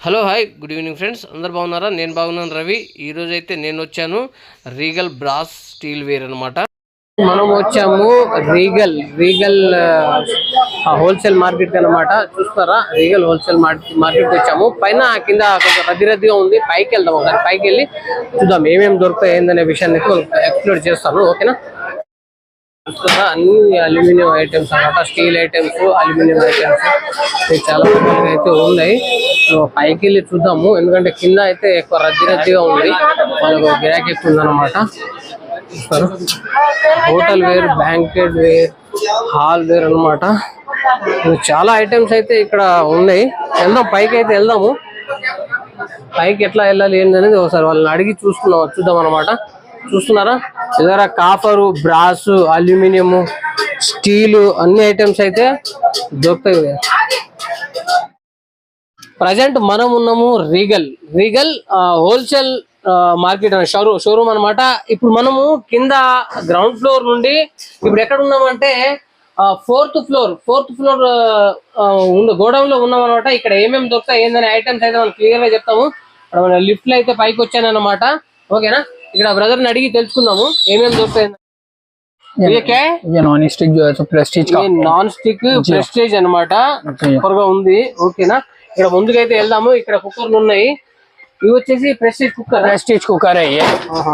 Hello hi. Good evening friends. అందరు బాగున్నారా? నేను బాగున్నాను రవి. ఈ అయితే నేను వచ్చాను రీగల్ బ్రాస్ స్టీల్ వేర్ అనమాట మనం వచ్చాము రీగల్ రీగల్ హోల్సేల్ మార్కెట్ అన్నమాట. చూస్తారా? రీగల్ హోల్సేల్ మార్కెట్ మార్కెట్ వచ్చాము. పైన కింద కొంచెం రద్దీ రద్దీగా ఉంది. పైకి వెళ్దాం ఒకసారి. పైకి వెళ్ళి చూద్దాం ఏమేమి దొరుకుతాయి ఏందనే విషయాన్ని ఎక్స్ప్లోర్ చేస్తాను. ఓకేనా? చూస్తారా అన్ని అల్యూమినియం ఐటమ్స్ అన్నమాట. Steel items aluminium items. చాలా రకాలుగా అయితే ఉన్నాయి. పైకి వెళ్ళి చూద్దాము. ఎందుకంటే కింద అయితే ఎక్కువ రద్దీ రద్దీగా ఉంది. మనకు గిరాకీ ఎక్కువ ఉందన్నమాట. చూస్తారు hotel ware banquet ware hall ware అన్నమాట. చాలా ఐటమ్స్ అయితే ఇక్కడ ఉన్నాయి. వెళ్దాం పైకి అయితే వెళ్దాము. పైకి ఎట్లా వెళ్ళాలి ఏంటనేది ఒకసారి వాళ్ళని అడిగి చూసుకున్నాం చూద్దాం అనమాట చూస్తున్నారా? ఇదర కాఫరు బ్రాస్ అల్యూమినియం స్టీల్ అన్ని ఐటమ్స్ అయితే దొరుకుతాయి ప్రజెంట్ మనం ఉన్నాము రీగల్. రీగల్ హోల్సేల్ మార్కెట్ అనే షోరూ షోరూమ్ అనమాట. ఇప్పుడు మనము కింద గ్రౌండ్ ఫ్లోర్ నుండి ఇప్పుడు ఎక్కడ ఉన్నామంటే ఫోర్త్ ఫ్లోర్. ఫోర్త్ ఫ్లోర్ ఉన్న గోడౌన్లో ఉన్నాం అనమాట. ఇక్కడ ఏమేమి దొరుకుతాయి ఏందనే ఐటమ్స్ అయితే మనం క్లియర్గా చెప్తాము లిఫ్ట్లో అయితే పైకి వచ్చాను అనమాట ఓకేనా? ఇక్కడ బ్రదర్ ని అడిగి తెలుసుకుందాము ఏమేమి దొరుకుతాయి ये क्या है ये नॉन स्टिक जो है तो प्रेस्टीज का నాన్ స్టిక్ ప్రెస్టేజ్ అనమాట Okay. సూపర్ గా ఉంది ఓకేనా ఇక్కడ ముందుకైతే వెళ్దాము ఇక్కడ కుక్కర్లు ఉన్నాయి ఇవి వచ్చేసి ప్రెస్టేజ్ కుక్కర్ प्रेस्टीज कुकर है ये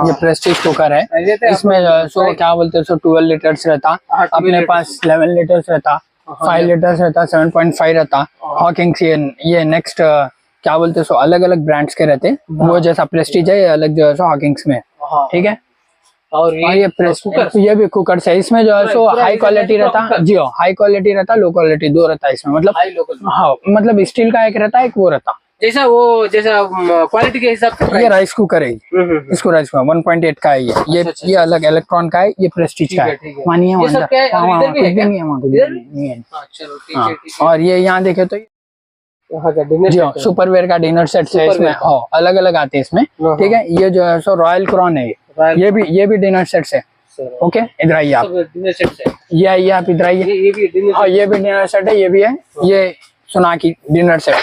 ये प्रेस्टीज कुकर है అయితే इसमें जो है सो क्या बोलते हैं सो ट्वेल्व लीटर्स रहता हाँ, 12 अपने पास इलेवन लीटर्स रहता फाइव लीटर्स रहता सेवन पॉइंट फाइव रहता हॉकिंग्स ये ये नेक्स्ट क्या बोलते हैं सो अलग अलग ब्रांड्स के रहते हैं। वो जैसा प्रेस्टीज है ये अलग जो है सो हॉकिंग्स में। हाँ। ठीक है? और ये, और ये प्रेस ये भी कुकर है। इसमें जो है सो हाई क्वालिटी रहता। जी हाँ हाई क्वालिटी रहता लो क्वालिटी दो रहता है इसमें। मतलब हाँ मतलब स्टील का एक रहता है एक वो रहता। जैसा वो जैसा क्वालिटी के हिसाब से ये राइस कुकर है ये। हम्म, हम्म, इसको rice cooker one point eight का है ये। ये अच्छा, ये अलग इलेक्ट्रॉन का है ये प्रेस्टीज का है, है। है। मानिए है? है है है हाँ, हाँ, है है। और ये यहाँ देखे तो जी हाँ सुपर वेयर का डिनर सेट है Superwear इसमें का। हाँ अलग अलग आते हैं इसमें हाँ, ठीक है ये जो है सो रॉयल क्रॉन है ये Royal- ये भी ये भी डिनर सेट है ओके इधर आइए आप डिनर सेट से ये आइए आप इधर आइए ये ये भी डिनर हाँ ये भी डिनर सेट है ये भी है ये सुना की डिनर सेट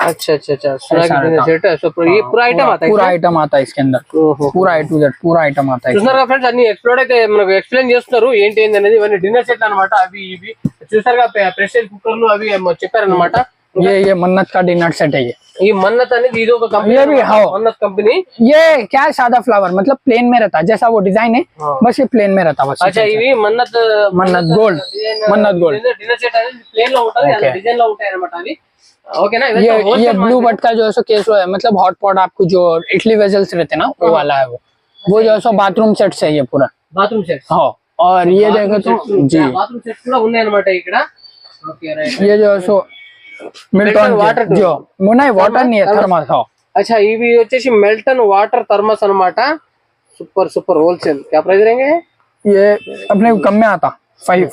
अच्छा अच्छा अच्छा सुना ऐसा कि डिनर रहता। सेट है सो ये पूरा आइटम आता है पूरा इसमें? आइटम आता है इसके अंदर ओहो पूरा ए टू जेड पूरा आइटम आता है इसमें। చూస్తున్నారు ఫ్రెండ్స్ అన్ని ఎక్స్ప్లోర్ అయితే మనకు ఎక్స్ప్లెయిన్ చేస్తున్నారు ఏంటి ఏంటి అనేది ఇవన్నీ డిన్నర్ సెట్ అన్నమాట అవి ఇవి చూసారుగా ప్రెషర్ కుక్కర్లు అవి ఏమో చెప్పారన్నమాట ये ये मन्नत का डिनर सेट है ये ఈ మన్నత్ అనేది ఇది ఒక కంపెనీ ये भी हाँ మన్నత్ కంపెనీ ये क्या है सादा फ्लावर मतलब प्लेन में रहता है जैसा वो डिजाइन है हाँ। बस ये प्लेन में रहता है बस అచ్చా ఇవి Mannat Mannat gold. Mannat gold. Dinner set అనేది ప్లేన్ లో ఉంటది Okay. డిజైన్ లో ఉంటాయి అనమాట అవి ఓకేనా ये ये ब्लू बट का जो है सो केस है मतलब हॉट पॉट आपको जो इटली वेजल्स रहते हैं ना वो वाला है वो वो जो है सो बाथरूम सेट है ये पूरा బాత్రూమ్ సెట్ हाँ और ये देखे तो जी బాత్రూమ్ సెట్స్ కూడా ఉన్నాయి అనమాట ఇక్కడ ఓకే రైట్ ये जो है सो मिल्टन water के- जो वो नहीं वाटर नहीं है थर्मस हाँ అచ్చా ఇవి వచ్చేసి మెల్టన్ వాటర్ థర్మస్ అన్నమాట సూపర్ సూపర్ హోల్సేల్ क्या प्राइस रहेंगे ये अपने को कम में आता फाइव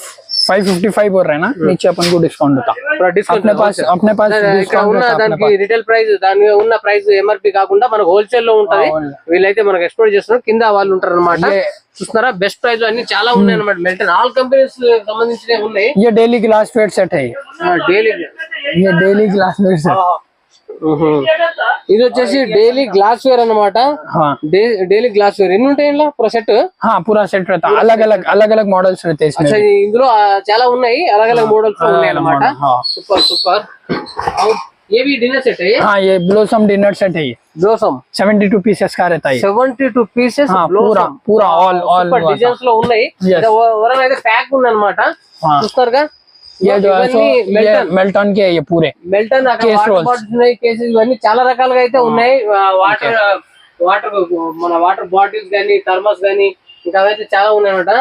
फाइव फिफ्टी फाइव बोल रहे हैं ना नीचे अपन को डिस्काउंट होता पूरा discount अपने पास अपने पास ఇక్కడ डिस्काउंट ఉన్న होता अपने దానికి రిటైల్ ప్రైస్ దాని మీద ఉన్న ప్రైస్ ఎంఆర్పి కాకుండా మనకు హోల్సేల్ లో ఉంటది అవును. వీళ్ళైతే మనకు ఎక్స్పోర్ట్ చేస్తున్నారు కింద వాళ్ళు ఉంటారు అనమాట ఏ- చూస్తున్నారా బెస్ట్ ప్రైస్ అన్ని చాలా ఉన్నాయి అనమాట మెల్టన్ ఆల్ కంపెనీస్ సంబంధించినవి ఉన్నాయి ये डेली ग्लास वेट सेट है ये డైలీ ये डेली ग्लास वेट सेट ఇది వచ్చేసి డైలీ గ్లాస్ వేర్ అనమాట हाँ డైలీ గ్లాస్ వేర్ ఎన్ని ఉంటాయి ఇలా పూరా సెట్ हाँ पूरा सेट रहता है अलग अलग अलग अलग मॉडल्स रहते हैं इसमें అచ్చా ఇందులో ఆ, చాలా ఉన్నాయి अलग अलग మోడల్స్ ఉన్నాయి అనమాట हाँ సూపర్ సూపర్ ये भी डिनर सेट है हाँ ये ब्लोसम डिनर सेट है ये బ్లోసమ్ सेवेंटी टू पीसेस का रहता है ये సెవెంటీ టూ పీసెస్ हाँ पूरा पूरा ऑल ऑल డిజైన్స్ లో ఉన్నాయి Yes. ఇది ఓవరాల్ అయితే ప్యాక్ ఉంది అనమాట हाँ చూస్తారుగా ये जो है सो ये మెల్టన్ मेल्टन के है ये पूरे Milton Case water rolls. Bottles ఉన్నాయి కేసెస్ ఇవన్నీ చాలా రకాలుగా అయితే ఉన్నాయి వాటర్ వాటర్ మన వాటర్ బాటిల్స్ గానీ థర్మస్ గానీ ఇంకా అవైతే చాలా ఉన్నాయి అనమాట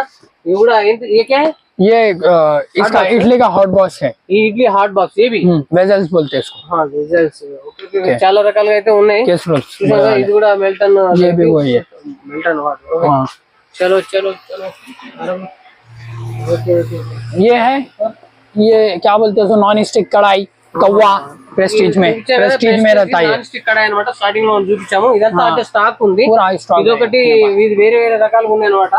ఇవి కూడా ఏంటి ఏకే ये अ, इसका इडली का हॉट बॉक्स है ఈ ఇడ్లీ హాట్ బాక్స్ ఏవి वेजल्स बोलते हैं इसको డిజైన్స్ చాలా రకాలుగా అయితే ఉన్నాయి केस रोल्स చూసారా ఇది కూడా మెల్టన్ ये भी वही है మెల్టన్ వాటర్ हाँ చలో చలో చలో ఓకే ఓకే ये है ये क्या बोलते हैं नॉन स्टिक कढ़ाई कौवा प्रेस्टीज में प्रेस्टीज में रहता है ये ఇక్కడ అనమాట స్టార్టింగ్ లో మనం చూపించాము ఇదంతా అంటే స్టాక్ ఉంది पूरा स्टॉक ఇదొకటి ఇది వేరే వేరే రకాలుగా ఉన్నాయి అనమాట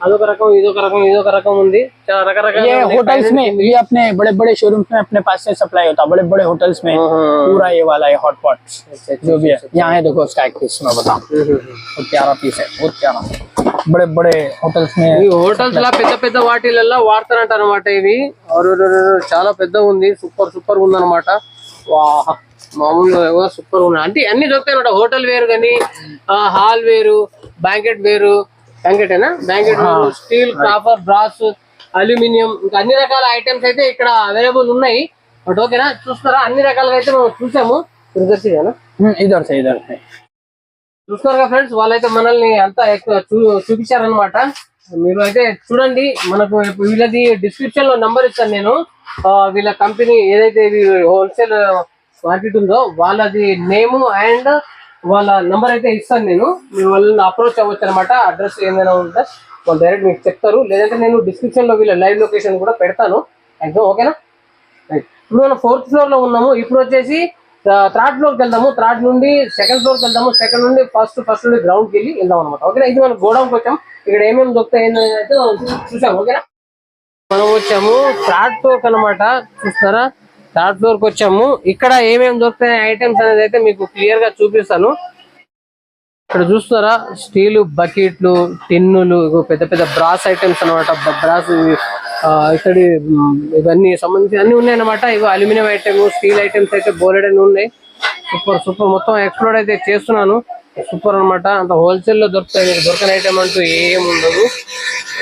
అదొక రకం ఇదొక రకం ఇదొక రకం ఉంది చాలా రకరకాల ये होटल्स में ये अपने बड़े बड़े शोरूम्स में अपने पास से सप्लाई होता है बड़े बड़े होटल्स में पूरा ये वाला है हॉट पॉट्स जो भी है यहाँ है देखो स्काई पीस में बताओ बहुत प्यारा पीस है बहुत प्यारा బడే బడే హోటల్స్ హోటల్స్ లా పెద్ద పెద్ద వాటిలలో వాడతారంట అనమాట ఇవి చాలా పెద్ద ఉంది. సూపర్ సూపర్ ఉంది అనమాట మామూలుగా సూపర్ ఉన్నాయి అంటే అన్ని దొరుకుతాయి హోటల్ వేరు కానీ హాల్ వేరు బ్యాంకెట్ వేరు. బ్యాంకెట్ అయినా banquet steel copper brass aluminium ఇంకా అన్ని రకాల ఐటమ్స్ అయితే ఇక్కడ అవైలబుల్ ఉన్నాయి. బట్ ఓకేనా చూస్తారా అన్ని రకాలుగా అయితే మనం చూసాము. ఇది దొరికినా చూస్తున్నారుగా ఫ్రెండ్స్? వాళ్ళైతే మనల్ని అంతా ఎక్కువ చూ చూపించారనమాట మీరు అయితే చూడండి మనకు వీళ్ళది డిస్క్రిప్షన్లో నంబర్ ఇస్తాను నేను. వీళ్ళ కంపెనీ ఏదైతే హోల్సేల్ మార్కెట్ ఉందో వాళ్ళది నేమ్ అండ్ వాళ్ళ నంబర్ అయితే ఇస్తాను నేను. మీరు వాళ్ళని అప్రోచ్ అవ్వచ్చు అనమాట అడ్రస్ ఏదైనా ఉంటే వాళ్ళు డైరెక్ట్ మీకు చెప్తారు. లేదంటే నేను డిస్క్రిప్షన్లో వీళ్ళ లైవ్ లొకేషన్ కూడా పెడతాను. మ్యాక్సిమం ఓకేనా ఇప్పుడు మనం ఫోర్త్ ఫ్లోర్లో ఉన్నాము. ఇప్పుడు వచ్చేసి థర్డ్ ఫ్లోర్కి వెళ్దాము. థర్డ్ నుండి సెకండ్ ఫ్లోర్కి వెళ్దాము. సెకండ్ నుండి ఫస్ట్ ఫస్ట్ నుండి గ్రౌండ్కి వెళ్ళి వెళ్దాం అనమాట ఓకేనా? ఇది మనం గోడౌన్ వచ్చాం ఇక్కడ ఏమేమి దొరుకుతాయి అయితే చూసాం ఓకేనా? మనం వచ్చాము. థర్డ్ ఫ్లోర్ అనమాట చూస్తారా థర్డ్ ఫ్లోర్కి వచ్చాము. ఇక్కడ ఏమేమి దొరుకుతాయి ఐటమ్స్ అనేది అయితే మీకు క్లియర్గా చూపిస్తాను. ఇక్కడ చూస్తారా స్టీల్ బకెట్లు టిన్నులు పెద్ద పెద్ద బ్రాస్ ఐటమ్స్ అనమాట బ్రాస్ ఇక్కడ ఇవన్నీ సంబంధించి అన్ని ఉన్నాయన్నమాట. ఇవి అల్యూమినియం ఐటమ్ స్టీల్ ఐటమ్స్ అయితే బోలెడ్ అని ఉన్నాయి. Super super. మొత్తం ఎక్స్ప్లోర్ అయితే చేస్తున్నాను. సూపర్ అన్నమాట. అంత హోల్సేల్లో దొరుకుతాయి మీకు. దొరకని ఐటమ్ అంటూ ఏం ఉండదు.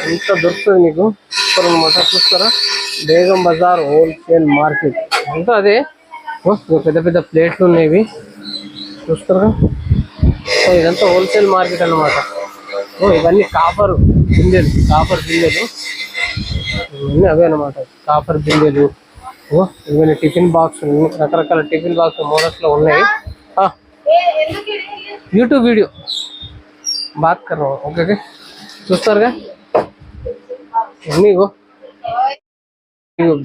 అంత దొరుకుతుంది మీకు? సూపర్ అనమాట చూస్తారా? Begum Bazar wholesale market. అంతా అదే. పెద్ద పెద్ద ప్లేట్లు ఉన్నాయి చూస్తారా? సో ఇదంతా హోల్సేల్ మార్కెట్ అన్నమాట. ఇవన్నీ కాపర్ గింజలు. కాపర్ గింజలు. ఇవన్నీ అవే అన్నమాట. కాపర్ బిందెలు ఓ ఇవన్నీ టిఫిన్ బాక్స్ రకరకాల టిఫిన్ బాక్స్ మోడల్స్లో ఉన్నాయి. ఆ, యూట్యూబ్ వీడియో. బాత్ కర్ ఓకే ఓకే. చూస్తారుగా? ఇవన్నీ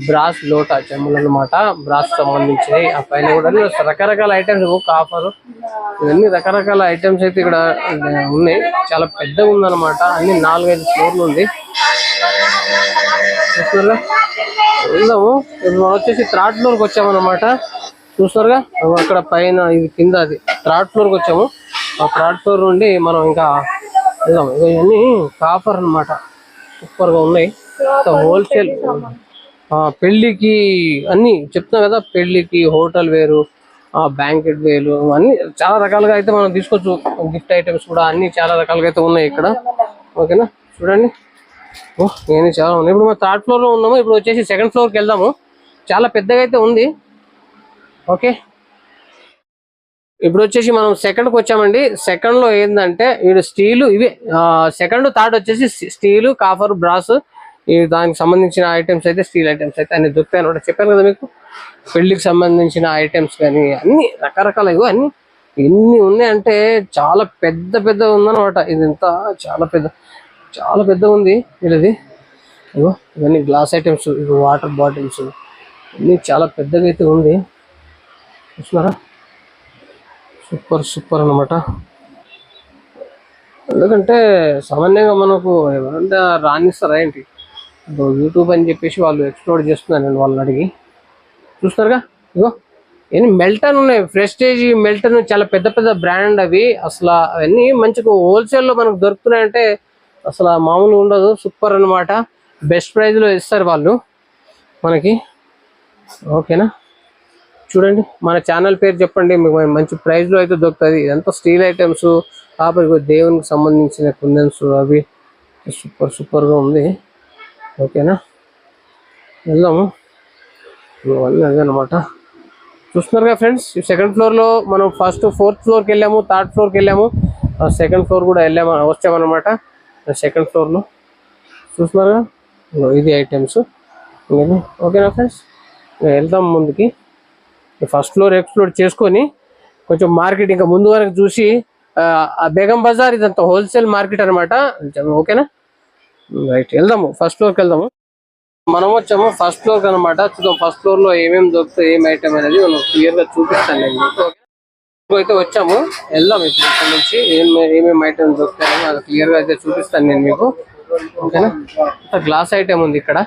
బ్రాస్ లోటా చెమ్ములు అనమాట బ్రాస్ సంబంధించినవి. ఆ పైన కూడా రకరకాల ఐటమ్స్ కాఫర్ ఇవన్నీ రకరకాల ఐటమ్స్ అయితే ఇక్కడ ఉన్నాయి. చాలా పెద్దగా ఉందన్నమాట. అన్ని నాలుగైదు ఫ్లోర్లు ఉంది. చూస్తున్నారుగా? వెళ్దాము. ఇప్పుడు మనం వచ్చేసి థర్డ్ ఫ్లోర్కి వచ్చామన్నమాట. చూస్తున్నారుగా? అక్కడ పైన ఇది కింద అది. థర్డ్ ఫ్లోర్కి వచ్చాము. ఆ థర్డ్ ఫ్లోర్ నుండి మనం ఇంకా వెళ్దాం ఇవన్నీ కాఫర్ అన్నమాట. సూపర్గా ఉన్నాయి హోల్సేల్ పెళ్ళికి పెళ్ళికి అన్ని చెప్తున్నాం కదా పెళ్ళికి హోటల్ వేరు ఆ బ్యాంకెట్ వేరు అన్ని చాలా రకాలుగా అయితే మనం తీసుకోవచ్చు. గిఫ్ట్ ఐటమ్స్ కూడా అన్ని చాలా రకాలుగా అయితే ఉన్నాయి ఇక్కడ. ఓకేనా? చూడండి. ఓ నేను చాలా ఉన్నాయి. ఇప్పుడు మనం థర్డ్ ఫ్లోర్లో ఉన్నాము. ఇప్పుడు వచ్చేసి సెకండ్ ఫ్లోర్కి వెళ్దాము. చాలా పెద్దగా అయితే ఉంది. ఓకే. ఇప్పుడు వచ్చేసి మనం సెకండ్కి వచ్చామండి. సెకండ్లో ఏంటంటే ఇది స్టీలు ఇవి సెకండ్ థర్డ్ వచ్చేసి స్టీల్ కాఫర్ బ్రాస్ ఈ దానికి సంబంధించిన ఐటమ్స్ అయితే స్టీల్ ఐటమ్స్ అయితే అన్ని దొరుకుతాయి అనమాట చెప్పాను కదా మీకు? పెళ్ళికి సంబంధించిన ఐటమ్స్ కానీ అన్ని రకరకాల ఇవి అన్ని ఎన్ని ఉన్నాయంటే చాలా పెద్ద పెద్ద ఉందన్నమాట. ఇదంతా చాలా పెద్ద చాలా పెద్ద ఉంది. వీళ్ళది ఇగో ఇవన్నీ గ్లాస్ ఐటమ్స్ ఇవి వాటర్ బాటిల్స్ అన్ని చాలా పెద్దగా అయితే ఉంది. చూస్తున్నారా? సూపర్ సూపర్ అన్నమాట. ఎందుకంటే సామాన్యంగా మనకు ఎవరంటే రాణిస్తారా ఏంటి? ఇదో యూట్యూబ్ అని చెప్పేసి వాళ్ళు ఎక్స్ప్లోర్ చేస్తున్నారు నేను వాళ్ళని అడిగి చూస్తారుగా ఇగో ఏం మెల్టన్ ఉన్నాయి. ప్రెస్టేజ్ మెల్టన్ చాలా పెద్ద పెద్ద బ్రాండ్ అవి. అసలు అవన్నీ మంచిగా హోల్సేల్లో మనకు దొరుకుతున్నాయంటే అసలు మామూలుగా ఉండదు. సూపర్ అన్నమాట. బెస్ట్ ప్రైజ్లో ఇస్తారు వాళ్ళు మనకి. ఓకేనా చూడండి. మన ఛానల్ పేరు చెప్పండి. మీకు మంచి ప్రైజ్లో అయితే దొరుకుతుంది. ఇదంతా స్టీల్ ఐటమ్స్ కాకపోతే దేవునికి సంబంధించిన కుందన్స్ అవి. సూపర్ సూపర్గా ఉంది. ఓకేనా? వెళ్దాము. అన్నీ అదే అనమాట చూస్తున్నారుగా ఫ్రెండ్స్ సెకండ్ ఫ్లోర్లో మనం ఫస్ట్ ఫోర్త్ ఫ్లోర్కి వెళ్ళాము థర్డ్ ఫ్లోర్కి వెళ్ళాము. సెకండ్ ఫ్లోర్ కూడా వెళ్ళాము వచ్చామన్నమాట. సెకండ్ ఫ్లోర్లో చూస్తున్నారుగా? ఇది ఐటమ్స్ ఓకేనా ఫ్రెండ్స్? వెళ్దాం ముందుకి. ఫస్ట్ ఫ్లోర్ ఎక్స్ప్లోర్ చేసుకొని కొంచెం మార్కెట్ ఇంకా ముందు వరకు చూసి ఆ బేగం బజార్ ఇదంతా హోల్సేల్ మార్కెట్ అనమాట ఓకేనా? రైట్ వెళ్దాము. ఫస్ట్ ఫ్లోర్కి వెళ్దాము. మనం వచ్చాము ఫస్ట్ ఫ్లోర్ అనమాట చూద్దాం ఫస్ట్ ఫ్లోర్లో ఏమేమి దొరుకుతాయి ఏం ఐటమ్ అనేది మనం క్లియర్గా చూపిస్తాను నేను ఇప్పుడు అయితే వచ్చాము. వెళ్దాం ఇప్పుడు ఇక్కడ నుంచి. ఏం ఏమేమి ఐటమ్ దొరుకుతాయని అది క్లియర్గా అయితే చూపిస్తాను నేను మీకు. ఓకేనా గ్లాస్ ఐటమ్ ఉంది ఇక్కడ.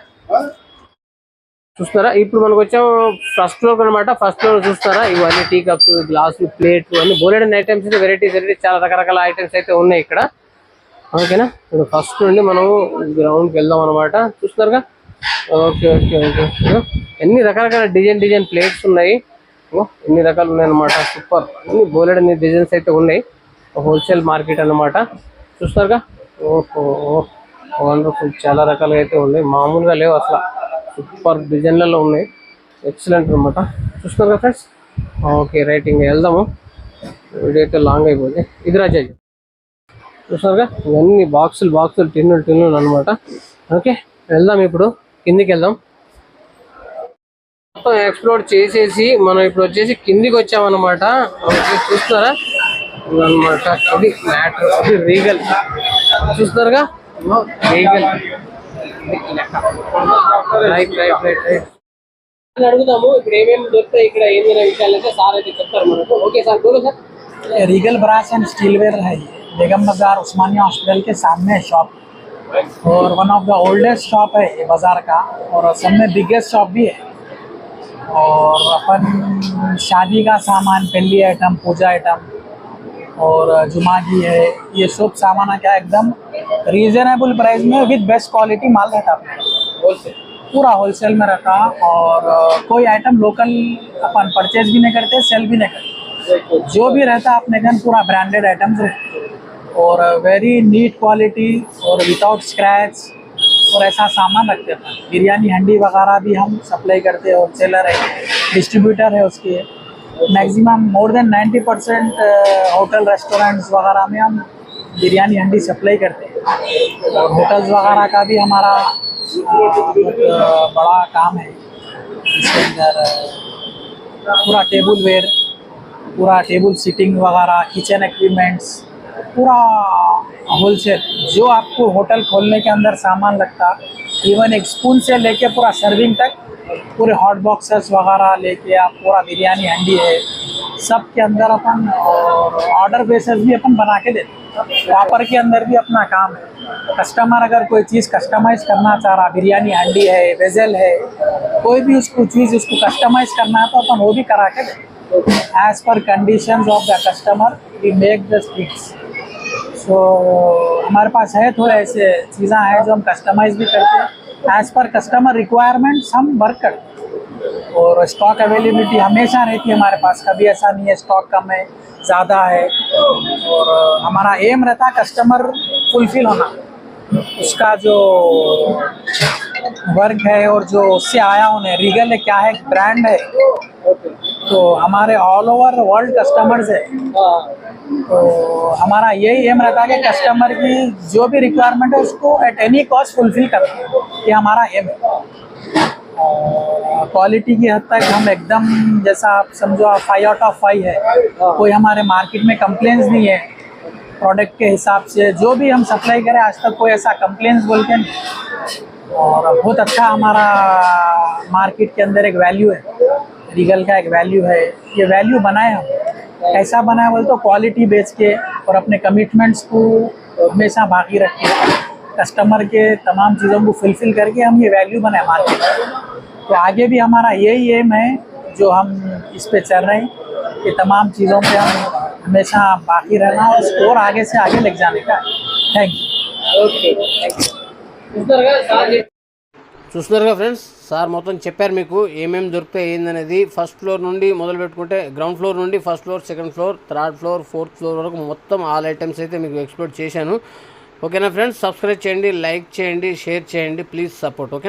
చూస్తారా ఇప్పుడు మనకు వచ్చాము ఫస్ట్ ఫ్లోర్ అనమాట ఫస్ట్ ఫ్లోర్ చూస్తారా? ఇవన్నీ టీ కప్స్ గ్లాసులు ప్లేట్లు అన్ని బోలెడన్ ఐటమ్స్ అయితే వెరైటీస్ వెరైటీస్ చాలా రకరకాల ఐటమ్స్ అయితే ఉన్నాయి ఇక్కడ. ఓకేనా? ఇప్పుడు ఫస్ట్ నుండి మనము గ్రౌండ్కి వెళ్దాం అనమాట చూస్తున్నారుగా? Okay okay okay. ఎన్ని రకరకాల డిజైన్ డిజైన్ ప్లేట్స్ ఉన్నాయి. ఎన్ని రకాలు ఉన్నాయన్నమాట. సూపర్ అన్ని బోలెడన్ని డిజైన్స్ అయితే ఉన్నాయి. హోల్సేల్ మార్కెట్ అన్నమాట. చూస్తారుగా ఓహో వండర్ఫుల్ చాలా రకాలుగా అయితే ఉన్నాయి. మామూలుగా లేవు అసలు. సూపర్ డిజైన్లలో ఉన్నాయి. ఎక్సలెంట్ అనమాట చూస్తున్నారు కదా ఫ్రెండ్స్ ఓకే రైట్. ఇంకా వెళ్దాము. వీడియో అయితే లాంగ్ అయిపోయింది. ఇది రాజా చూసారుగా? ఇవన్నీ బాక్సులు బాక్సులు టిన్నులు టిన్నులు అనమాట ఓకే వెళ్దాం ఇప్పుడు. కిందికి వెళ్దాం. మొత్తం ఎక్స్ప్లోర్ చేసేసి మనం ఇప్పుడు వచ్చేసి కిందికి వచ్చామన్నమాట. చూస్తారా అనమాట అది మ్యాటర్ అది రీగల్. చూస్తారుగా రీగల్. అడుగుతాము ఇప్పుడు ఏమేమి దొరుకుతాయి ఇక్కడ ఏమైనా విషయాలు అయితే సార్ అయితే చెప్తారు మనకు. Okay sir goal sir. Regal brass and steel ware high. Begum बाज़ार उस्मानिया हॉस्पिटल के सामने शॉप। और one of the oldest shop है ये बाज़ार का, और सब में बिगेस्ट शॉप भी है। और अपन शादी का सामान पेली आइटम पूजा आइटम और जुमागी है। ये सब सामान क्या एकदम रीजनेबल प्राइस में विद बेस्ट क्वालिटी माल रहता अपने पूरा होलसेल में रहता, और कोई आइटम लोकल अपन परचेज भी नहीं करते सेल भी नहीं करते। जो भी रहता, अपने घर पूरा ब्रांडेड आइटम्स रहते। और वेरी नीट क्वालिटी और विदाउट स्क्रैच और ऐसा सामान रखते हैं। बिरयानी, हंडी वगैरह भी हम सप्लाई करते हैं होलसेलर है डिस्ट्रीब्यूटर है उसके। Maximum more than 90 percent hotel restaurants वगैरह में हम बिरयानी, हंडी सप्लाई करते हैं। और होटल्स वगैरह का भी हमारा बहुत बड़ा काम है। इसके अंदर पूरा टेबल वेयर पूरा टेबल सीटिंग वगैरह किचन इक्विपमेंट्स पूरा होलसेल जो आपको होटल खोलने के अंदर सामान लगता इवन एक स्पून से लेके पूरा सर्विंग तक, पूरे हॉट बॉक्सेस वगैरह लेके आप पूरा बिरयानी, हंडी है सब के अंदर अपन और ऑर्डर बेसिस भी अपन बना के देते वापर के अंदर भी अपना काम है। कस्टमर अगर कोई चीज़ कस्टमाइज करना चाह रहा, बिरयानी, हंडी है वेजल है, कोई भी उसको चीज़ उसको कस्टमाइज करना है तो अपन वो भी करा के देते as per condition of the customer we make the sticks so हमारे पास है थोड़े ऐसे चीज़ें हैं जो हम कस्टमाइज भी करते हैं। एज पर कस्टमर रिक्वायरमेंट्स हम वर्क करते हैं। और स्टॉक अवेलेबिलिटी हमेशा रहती है हमारे पास। कभी ऐसा नहीं है स्टॉक कम है, ज़्यादा है। और हमारा एम रहता कस्टमर फुलफिल होना। उसका जो वर्क है और जो उससे आया उन्हें रीगल है, क्या है ब्रांड है। तो हमारे ऑल ओवर वर्ल्ड कस्टमर्स है। तो हमारा यही एम रहता है कि कस्टमर की जो भी रिक्वायरमेंट है उसको एट एनी कॉस्ट फुलफिल करना ये हमारा एम है। क्वालिटी की हद तक हम एकदम, जैसा आप समझो फाइव आउट ऑफ़ फाइव है। कोई हमारे मार्केट में कंप्लेंट्स नहीं है। प्रोडक्ट के हिसाब से जो भी हम सप्लाई करें, आज तक कोई ऐसा कंप्लेंट्स बोल के नहीं। और बहुत अच्छा हमारा मार्केट के अंदर एक वैल्यू है। रीगल का एक वैल्यू है। ये वैल्यू बनाए हम। कैसा बनाए बोल तो क्वालिटी बेच के और अपने कमिटमेंट्स को हमेशा बाकी रख के कस्टमर के तमाम चीज़ों को फुलफ़िल करके हम ये वैल्यू बनाए मार्केट तो आगे भी हमारा यही एम है जो हम इस पर चल रहे हैं कि तमाम चीज़ों पे हम हमेशा बाकी रहना और स्कोर आगे से आगे लग जाने का। थैंक यू ओके चूसर का फ्रेंड्स సార్ మొత్తం చెప్పారు మీకు ఏమేమి దొరుకుతాయి ఏందనేది. ఫస్ట్ ఫ్లోర్ నుండి మొదలు పెట్టుకుంటే గ్రౌండ్ ఫ్లోర్ నుండి first floor second floor third floor fourth floor వరకు మొత్తం ఆల్ ఐటమ్స్ అయితే మీకు ఎక్స్ప్లోర్ చేశాను. ఓకేనా ఫ్రెండ్స్ సబ్స్క్రైబ్ చేయండి లైక్ చేయండి షేర్ చేయండి ప్లీజ్ సపోర్ట్ ఓకేనా